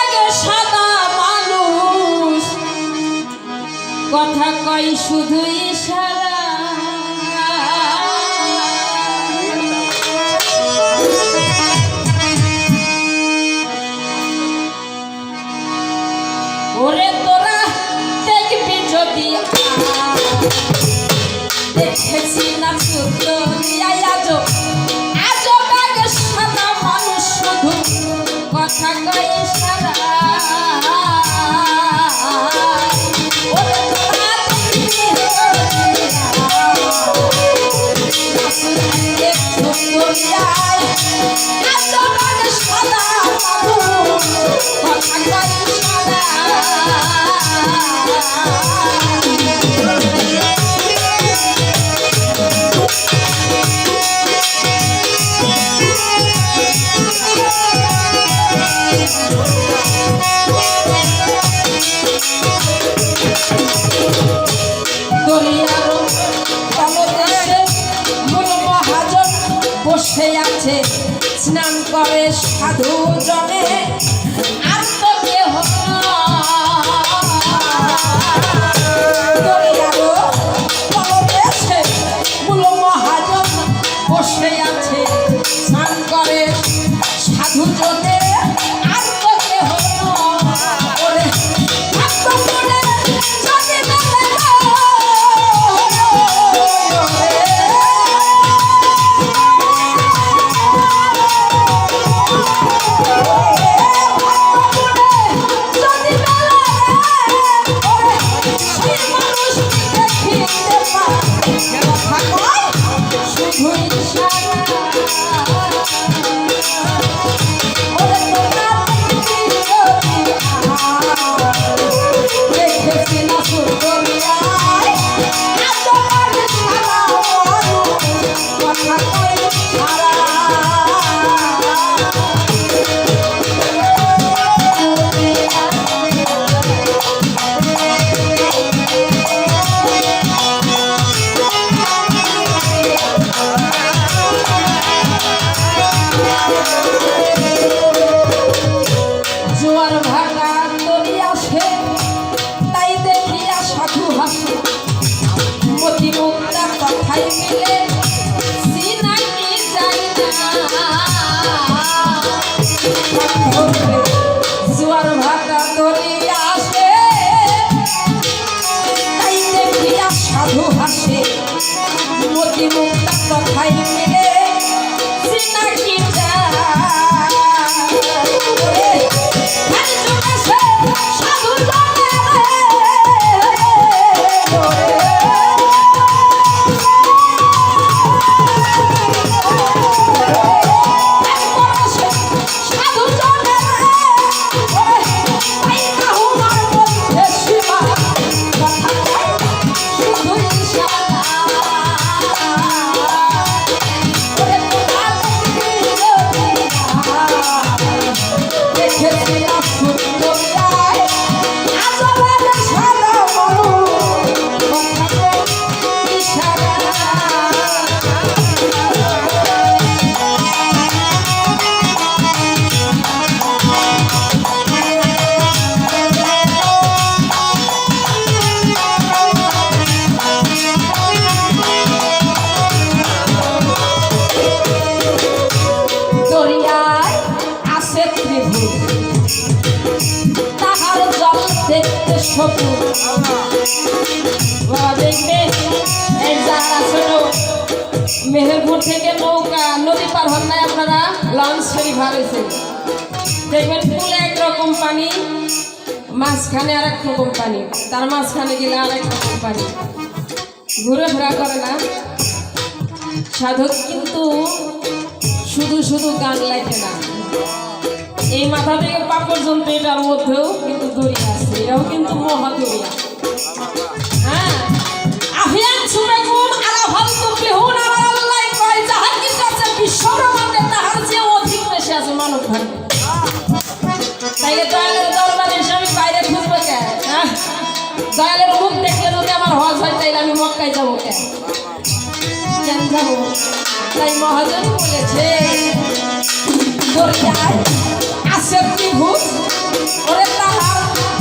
আগে সাদা মানুষ। কথা কই শুধু ইশারা। ওরে তোরা দেখবি যদি দেখেছি না সুন্দরিয়ায় আজব বসে আছে স্নান করে সাধু জনে আর সাধু হাসে। মতি মুক্তা কথাই মিলে মেহেরপুর থেকে নৌকা নদী পার হন নাই আপনারা লঞ্চ ফেরি ভাবেছে দেখবেন পুলে একরকম পানি মাঝখানে আর এক রকম পানি তার মাঝখানে গেলে আর এক রকম পানি ঘুরে ফেরা করে না সাধক কিন্তু শুধু শুধু গান লেখে না এই মাথা থেকে পা পর্যন্ত এটার মধ্যেও কিন্তু দড়িয়া আছে, এটাও কিন্তু মহা দড়িয়া হ্যাঁ। আহিয়ান ছুটে গুণ আলা ভালো তুমি হুন, আমার আল্লাহ কয়, যাহার কাছে বিশ্বব্রহ্মাণ্ডে তাহার যে অধিক বেশি আছে মানব আমি বাইরে কে? হ্যাঁ? দয়ালের মুখ দেখলে যদি আমার হজ তাইলে আমি মক্কায় যাব কে? কেন যাব? তাই মহাজন বলেছে ধরিয়ায় আছে ত্রিভুজ, ওরে তাহার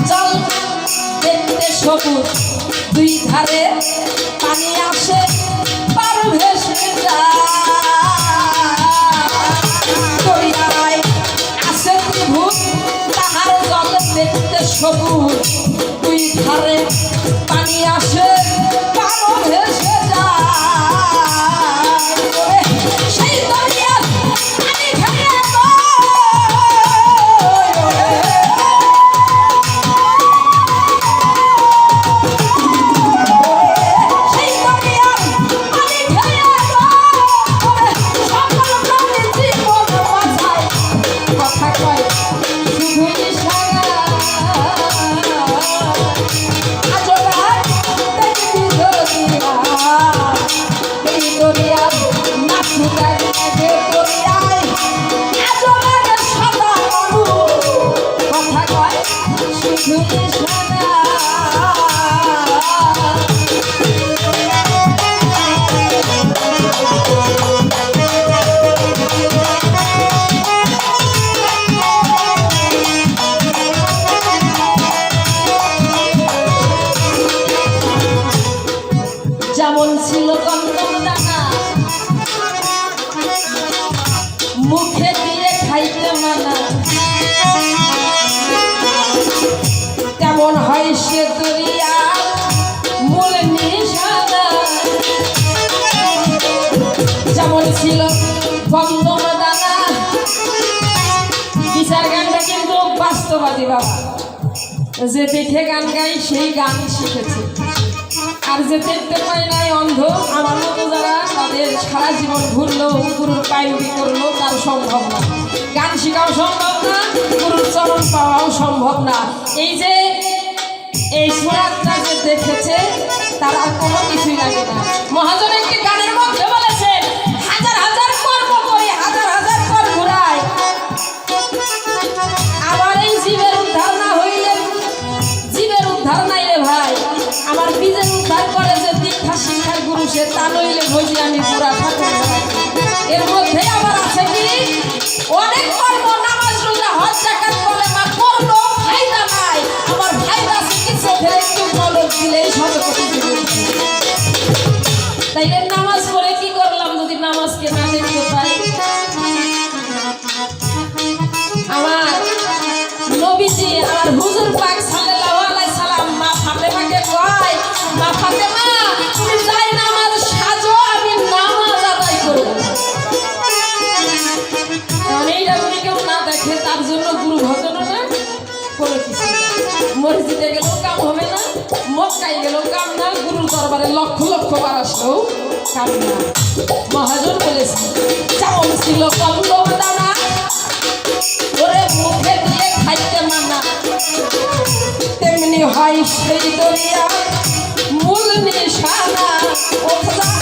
জল দেখতে সবুজ। দুই ধারে পানি আসে, পার ভেসে যায়। আছে ত্রিভুজ, তাহার জল দেখতে সবুজ। যে পিঠে গান গাই, সেই গান শিখেছে। আর যে দেখতে পায় নাই অন্ধ, আমার মতো যারা তাদের সারা জীবন ঘুরলো, গুরুর পায়ুরি করল তার সম্ভব না। গান শেখাও সম্ভব না, গুরুর চরণ পাওয়াও সম্ভব না। এই যে, এই সুরাতটা যে দেখেছে, তারা আর কোনো কিছুই লাগে না। মহাজন একটি গানে Tay. দরবারে লক্ষ লক্ষ বার আসলো। কারণ মহাজন বলেছে যেমন ছিল কল্লব দানা হয় সেই দরিয়া, মূল নিশানা ওখানে